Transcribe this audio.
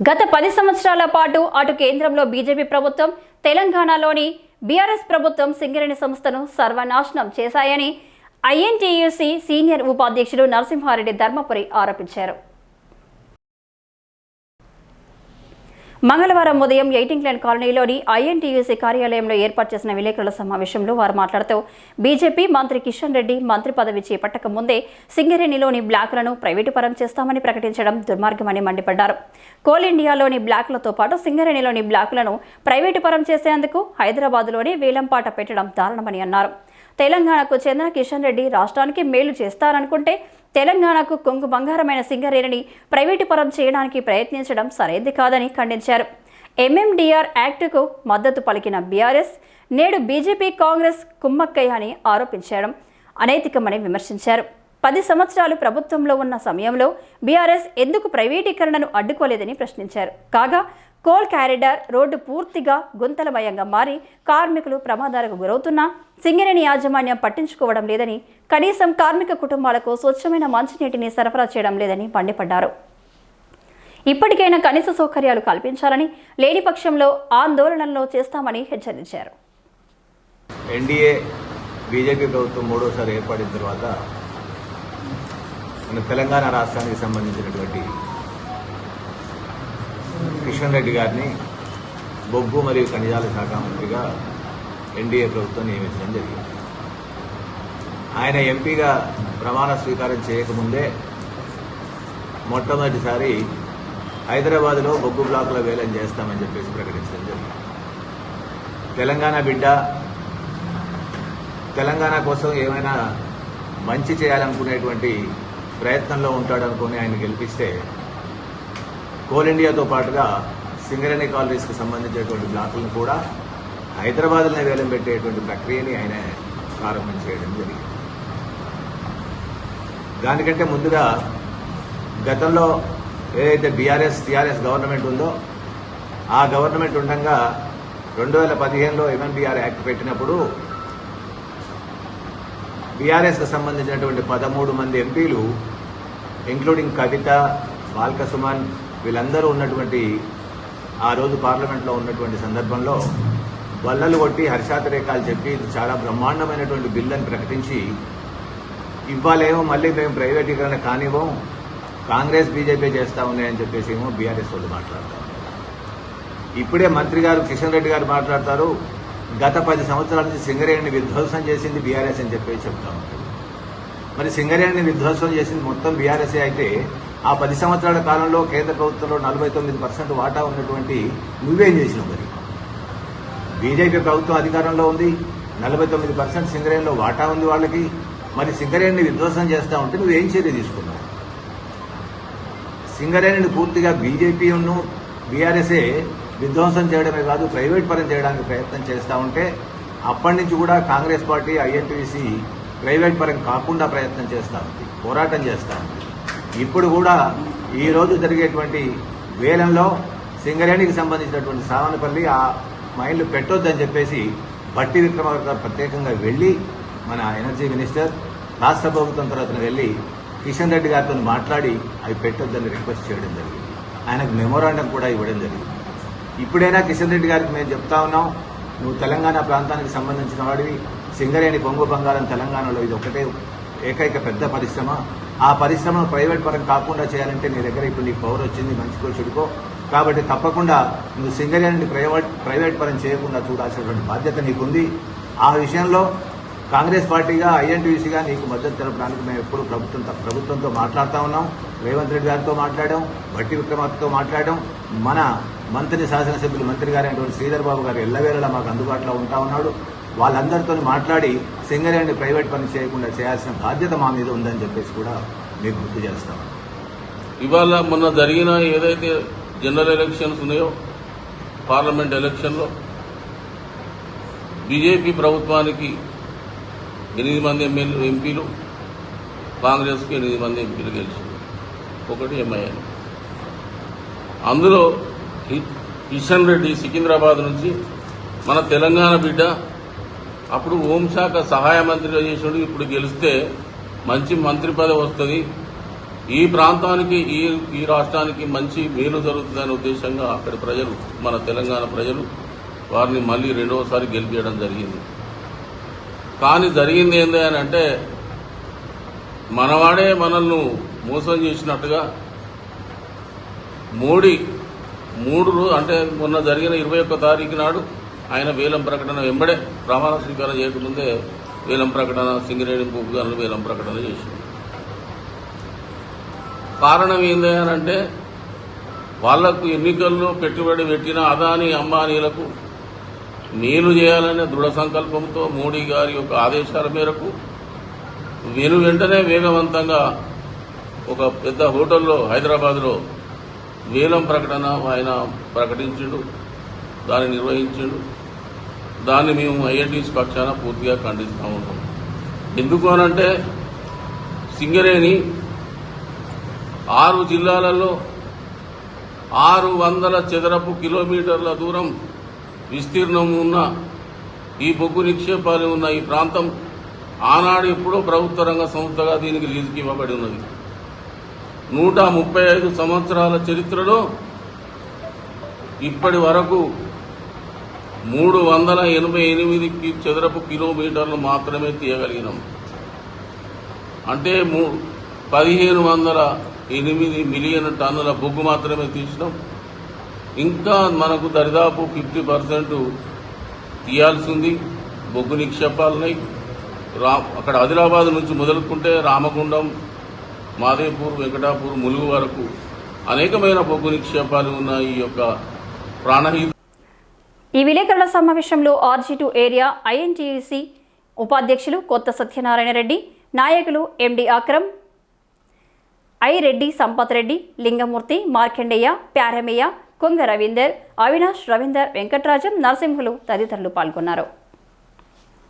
గత పది సంవత్సరాల పాటు అటు కేంద్రంలో బీజేపీ ప్రభుత్వం తెలంగాణలోని బీఆర్ఎస్ ప్రభుత్వం సింగరేణి సంస్థను సర్వనాశనం చేశాయని ఐఎన్టీయూసీ సీనియర్ ఉపాధ్యక్షుడు నరసింహారెడ్డి ధర్మపురి ఆరోపించారు. మంగళవారం ఉదయం ఎయిటింగ్ కాలనీలోని ఐఎన్టీయూసీ కార్యాలయంలో ఏర్పాటు చేసిన విలేకరుల సమావేశంలో వారు మాట్లాడుతూ బీజేపీ మంత్రి కిషన్ రెడ్డి మంత్రి పదవి చేపట్టక ముందే సింగరేణిలోని బ్లాకులను ప్రైవేటు పరం చేస్తామని ప్రకటించడం దుర్మార్గమని మండిపడ్డారు. కోల్ ఇండియాలోని బ్లాకులతో పాటు సింగరేణిలోని బ్లాకులను ప్రైవేటు పరం చేసేందుకు హైదరాబాద్లోనే వేలంపాట పెట్టడం దారుణమని అన్నారు. తెలంగాణకు చెందిన కిషన్ రెడ్డి రాష్ట్రానికి మేలు చేస్తారనుకుంటే తెలంగాణకు కొంగు బంగారమైన సింగరేణిని ప్రైవేటు పరం చేయడానికి ప్రయత్నించడం సరైంది కాదని ఖండించారు. ఎంఎండిఆర్ యాక్టుకు మద్దతు పలికిన బీఆర్ఎస్ నేడు బీజేపీ కాంగ్రెస్ కుమ్మక్కయ్య అని ఆరోపించడం అనైతికమని విమర్శించారు. పది సంవత్సరాలు ప్రభుత్వంలో ఉన్న సమయంలో బీఆర్ఎస్ ఎందుకు ప్రైవేటీకరణను అడ్డుకోలేదని ప్రశ్నించారు. కాగా కోల్ క్యారిడార్ రోడ్డు పూర్తిగా గుంతలమయంగా మారి కార్మికులు ప్రమాదాలకు గురవుతున్నా సింగరేణి యాజమాన్యం పట్టించుకోవడం లేదని కనీసం కార్మిక కుటుంబాలకు స్వచ్ఛమైన మంచినీటిని సరఫరా చేయడం లేదని మండిపడ్డారు. ఇప్పటికైనా కనీస సౌకర్యాలు కల్పించాలని లేని పక్షంలో ఆందోళనలో చేస్తామని హెచ్చరించారు. ఎన్డీఏ బీజేపీ ప్రభుత్వం మూడోసారి ఏర్పడిన తర్వాత మన తెలంగాణ రాష్ట్రానికి సంబంధించినటువంటి కిషన్ రెడ్డి గారిని బొగ్గు మరియు ఖనిజాల శాఖ మంత్రిగా ఎన్డీఏ ప్రభుత్వం నియమించడం జరిగింది. ఆయన ఎంపీగా ప్రమాణ స్వీకారం చేయకముందే మొట్టమొదటిసారి హైదరాబాద్లో బొగ్గు బ్లాకుల వేలం చేస్తామని చెప్పేసి ప్రకటించడం జరిగింది. తెలంగాణ బిడ్డ తెలంగాణ కోసం ఏమైనా మంచి చేయాలనుకునేటువంటి ప్రయత్నంలో ఉంటాడు ఆయన గెలిపిస్తే కోల్ ఇండియాతో పాటుగా సింగరేణి కాలనీస్కి సంబంధించినటువంటి బ్లాకులను కూడా హైదరాబాద్లోనే వేలం పెట్టేటువంటి ప్రక్రియని ఆయన ప్రారంభం చేయడం జరిగింది. దానికంటే ముందుగా గతంలో ఏదైతే బీఆర్ఎస్ టీఆర్ఎస్ గవర్నమెంట్ ఉందో ఆ గవర్నమెంట్ ఉండగా రెండు వేల పదిహేనులో ఎంఎన్బీఆర్ యాక్ట్ పెట్టినప్పుడు బీఆర్ఎస్కి సంబంధించినటువంటి పదమూడు మంది ఎంపీలు ఇంక్లూడింగ్ కవిత బాల్క సుమన్ వీళ్ళందరూ ఉన్నటువంటి ఆ రోజు పార్లమెంట్లో ఉన్నటువంటి సందర్భంలో బల్లలు కొట్టి హర్షాతిరేకాలు చెప్పి ఇది చాలా బ్రహ్మాండమైనటువంటి బిల్ అని ప్రకటించి ఇవ్వాలేమో మళ్ళీ మేము ప్రైవేటీకరణ కానివ్వం కాంగ్రెస్ బీజేపీ చేస్తా ఉన్నాయని చెప్పేసి ఏమో బీఆర్ఎస్ వాళ్ళు మాట్లాడతారు. ఇప్పుడే మంత్రి గారు కిషన్ రెడ్డి గారు మాట్లాడతారు గత పది సంవత్సరాల నుంచి సింగరేణిని విధ్వంసం చేసింది బీఆర్ఎస్ అని చెప్పేసి చెప్తా ఉంటారు మరి సింగరేణిని విధ్వంసం చేసింది మొత్తం బీఆర్ఎస్ఏ అయితే ఆ పది సంవత్సరాల కాలంలో కేంద్ర ప్రభుత్వంలో నలభై తొమ్మిది పర్సెంట్ వాటా ఉన్నటువంటి నువ్వేం చేసినావు మరి? బీజేపీ ప్రభుత్వం అధికారంలో ఉంది నలభై తొమ్మిది పర్సెంట్ సింగరేణిలో వాటా ఉంది వాళ్ళకి. మరి సింగరేణిని విధ్వంసం చేస్తా ఉంటే నువ్వేం చర్య తీసుకున్నావు? సింగరేణిని పూర్తిగా బీజేపీను బీఆర్ఎస్ఏ విధ్వంసం చేయడమే కాదు ప్రైవేట్ పరం చేయడానికి ప్రయత్నం చేస్తూ ఉంటే అప్పటి నుంచి కూడా కాంగ్రెస్ పార్టీ ఐఎన్టీసీ ప్రైవేట్ పరం కాకుండా ప్రయత్నం చేస్తూ ఉంది పోరాటం చేస్తూ ఉంది. ఇప్పుడు కూడా ఈ రోజు జరిగేటువంటి వేలంలో సింగరేణికి సంబంధించినటువంటి సావనపల్లి ఆ మైండ్లు పెట్టొద్దని చెప్పేసి భట్టి విక్రమార్క ప్రత్యేకంగా వెళ్ళి మన ఎనర్జీ మినిస్టర్ రాష్ట్ర ప్రభుత్వం తర్వాత వెళ్ళి కిషన్ రెడ్డి గారితో మాట్లాడి అవి పెట్టొద్దని రిక్వెస్ట్ చేయడం జరిగింది. ఆయనకు మెమోరాండం కూడా ఇవ్వడం జరిగింది. ఇప్పుడైనా కిషన్ రెడ్డి గారికి మేము చెప్తా ఉన్నాం నువ్వు తెలంగాణ ప్రాంతానికి సంబంధించిన వాడివి. సింగరేణి పొంగు బంగారం తెలంగాణలో ఇది ఒకటే ఏకైక పెద్ద పరిశ్రమ. ఆ పరిశ్రమను ప్రైవేట్ పరం కాకుండా చేయాలంటే నీ దగ్గర ఇప్పుడు నీకు పవర్ వచ్చింది మంచికో చెడుకో కాబట్టి తప్పకుండా నువ్వు సింగరేణిని ప్రైవేట్ ప్రైవేట్ పరం చేయకుండా చూడాల్సినటువంటి బాధ్యత నీకుంది. ఆ విషయంలో కాంగ్రెస్ పార్టీగా ఐఎన్టీసీగా నీకు మద్దతు తెలపడానికి మేము ఎప్పుడు ప్రభుత్వం ప్రభుత్వంతో మాట్లాడుతూ ఉన్నాం. రేవంత్ రెడ్డి గారితో మాట్లాడాం భట్టి విక్రమార్కతో మాట్లాడాం. మన మంత్రి శాసనసభ్యులు మంత్రి గారైనటువంటి శ్రీధర్ బాబు గారు ఎల్లవేళలా మాకు అందుబాటులో ఉంటా ఉన్నాడు. వాళ్ళందరితో మాట్లాడి సింగరేణి ప్రైవేట్ పని చేయకుండా చేయాల్సిన బాధ్యత మా మీద ఉందని చెప్పేసి కూడా మీకు గుర్తు చేస్తాం. ఇవాళ మొన్న జరిగిన ఏదైతే జనరల్ ఎలక్షన్స్ ఉన్నాయో పార్లమెంట్ ఎలక్షన్లో బీజేపీ ప్రభుత్వానికి ఎనిమిది మంది ఎమ్మెల్యే ఎంపీలు కాంగ్రెస్కి ఎనిమిది మంది ఎంపీలు గెలిచారు. ఒకటి ఎంఐఎం అందులో కిషన్ రెడ్డి సికింద్రాబాద్ నుంచి మన తెలంగాణ బిడ్డ అప్పుడు హోంశాఖ సహాయ మంత్రిగా చేసినాడు ఇప్పుడు గెలిస్తే మంచి మంత్రి పదవి వస్తుంది. ఈ ప్రాంతానికి ఈ ఈ రాష్ట్రానికి మంచి మేలు జరుగుతుందనే ఉద్దేశంగా అక్కడి ప్రజలు మన తెలంగాణ ప్రజలు వారిని మళ్ళీ రెండవసారి గెలిపించడం జరిగింది. కానీ జరిగింది ఏంది అని అంటే మనవాడే మనల్ని మోసం చేసినట్టుగా మోడీ మూడు రోజు అంటే మొన్న జరిగిన ఇరవై ఒక్క తారీఖు నాడు ఆయన వేలం ప్రకటన వెంబడే ప్రమాణ స్వీకారం చేయకముందే వేలం ప్రకటన సింగరేణి బొగ్గుగనులు వేలం ప్రకటన చేసింది కారణం ఏంది అంటే వాళ్ళకు ఎన్నికల్లో పెట్టుబడి పెట్టిన అదాని అంబానీలకు మేలు చేయాలనే దృఢ సంకల్పంతో మోడీ గారి యొక్క ఆదేశాల మేరకు వెను వెంటనే వేగవంతంగా ఒక పెద్ద హోటల్లో హైదరాబాద్లో వేలం ప్రకటన ఆయన ప్రకటించడు. దాన్ని నిర్వహించాడు. దాన్ని మేము ఐఐటీస్ పక్షాన పూర్తిగా ఖండిస్తూ ఉంటాం ఎందుకు అనంటే సింగరేణి ఆరు జిల్లాలలో ఆరు వందల చదరపు కిలోమీటర్ల దూరం విస్తీర్ణం ఉన్న ఈ బొగ్గు నిక్షేపాలు ఉన్న ఈ ప్రాంతం ఆనాడు ఎప్పుడో ప్రభుత్వ రంగ సంస్థగా దీనికి లీజుకి ఇవ్వబడి ఉన్నది. నూట ముప్పై ఐదు సంవత్సరాల చరిత్రలో ఇప్పటి వరకు మూడు వందల ఎనభై ఎనిమిది చదరపు కిలోమీటర్లు మాత్రమే తీయగలిగినాం. అంటే మూ పదిహేను వందల ఎనిమిది మిలియన్ టన్నుల బొగ్గు మాత్రమే తీసినాం. ఇంకా మనకు దరిదాపు ఫిఫ్టీ పర్సెంట్ తీయాల్సి ఉంది బొగ్గు నిక్షేపాలున్నాయి రా అక్కడ ఆదిలాబాద్ నుంచి మొదలుకుంటే రామగుండం మాదేపూర్ వెంకటాపూర్ ములుగు వరకు అనేకమైన బొగ్గు నిక్షేపాలు ఉన్న ఈ యొక్క ప్రాణహిత ఈ విలేకరుల సమావేశంలో ఆర్జీ టూ ఏరియా ఐఎన్టీయూసీ ఉపాధ్యక్షులు కొత్త సత్యనారాయణ రెడ్డి నాయకులు ఎండి అక్రమ్ ఐ రెడ్డి సంపత్ రెడ్డి లింగమూర్తి మార్కండేయ ప్యారమయ్య కొంగ రవీందర్ అవినాష్ రవీందర్ వెంకట్రాజం నరసింహులు తదితరులు పాల్గొన్నారు.